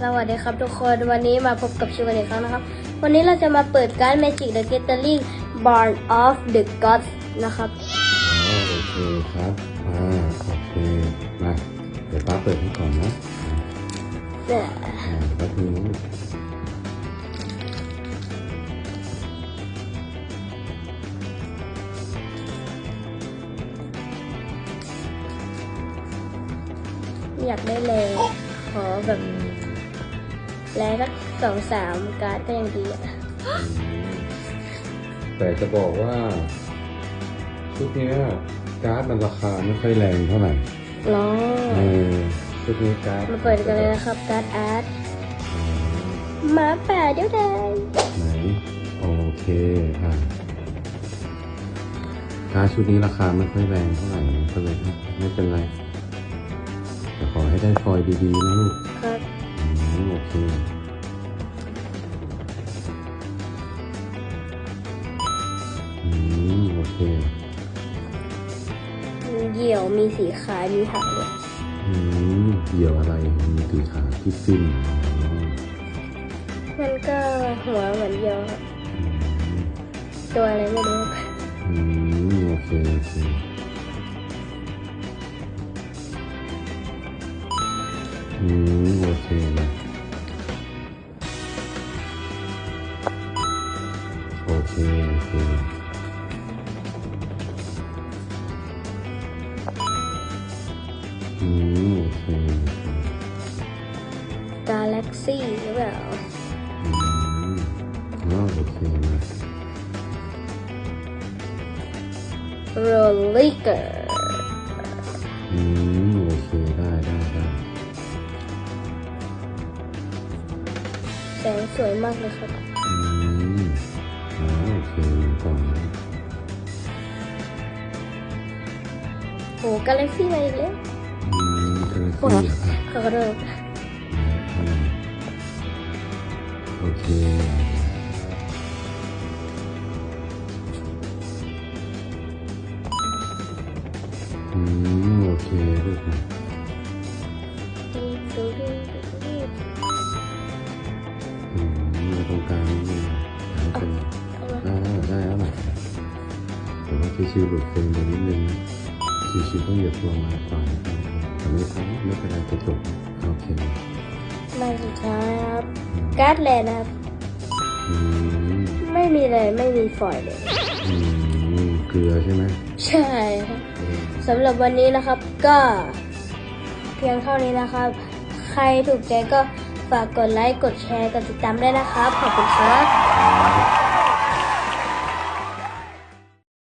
สวัสดีครับทุกคนวันนี้มาพบกับชิวกันอีกครั้งนะครับ วันนี้เราจะมาเปิดการ์ด Magic the Gathering Barn of the Gods นะครับอ๋อโอเคครับอ่าโอเคมาเดี๋ยวป้าเปิดให้ก่อนนะเนี่ยอ่าแป๊บนึงนะอยากได้เลยขอแบบ แรงสักสองสามการ์ดก็ยังดีอะอืมแต่จะบอกว่าชุดเนี้ยการ์ดมันราคาไม่ค่อยแรงเท่าไหร่ล้อเออชุดนี้การ์ดมาเปิดกันเลยนะครับการ์ดอาร์ตอ๋อหมาป่าเดี๋ยวได้ไหนโอเคอ่าการ์ดชุดนี้ราคาไม่ค่อยแรงเท่าไหร่ก็เลยไม่เป็นไรแต่ขอให้ได้ฟอยล์ดีๆนะลูกครับ อืมโอเคอืมโอเคเหยี่ยวมีสีขาวมีหางด้วยอืมเกี่ยวอะไรมีสีขาที่ฟินอ๋อมันก็หัวเหมือนเหยี่ยวครับอืมตัวอะไรไม่รู้ครับอืมโอเคโอเคอืมโอเคนะ โอเค โอเค อืมโอเคโอเค กาแล็กซี่หรือเปล่า อืมอ๋อโอเคนะ โรลิเกอร์ อืมโอเคได้ได้ได้ แสงสวยมากเลยครับ อืมอ๋อโอเคก่อนน ชิวๆหลุดเฟรมไปนิดนึงชิวๆต้องเหยียบตัวมาก่อนนะครับแต่ไม่ทำไม่เป็นไรจะจบโอเคมาสุดท้ายครับการ์ดแลนด์นะครับอืมไม่มีเลยไม่มีฟอยล์เลยอืมเกลือใช่ไหมใช่ครับสำหรับวันนี้นะครับก็เพียงเท่านี้นะครับ ใครถูกใจก็ฝากกดไลค์ กดแชร์ กดติดตามได้วยนะครับ ขอบคุณครับครับ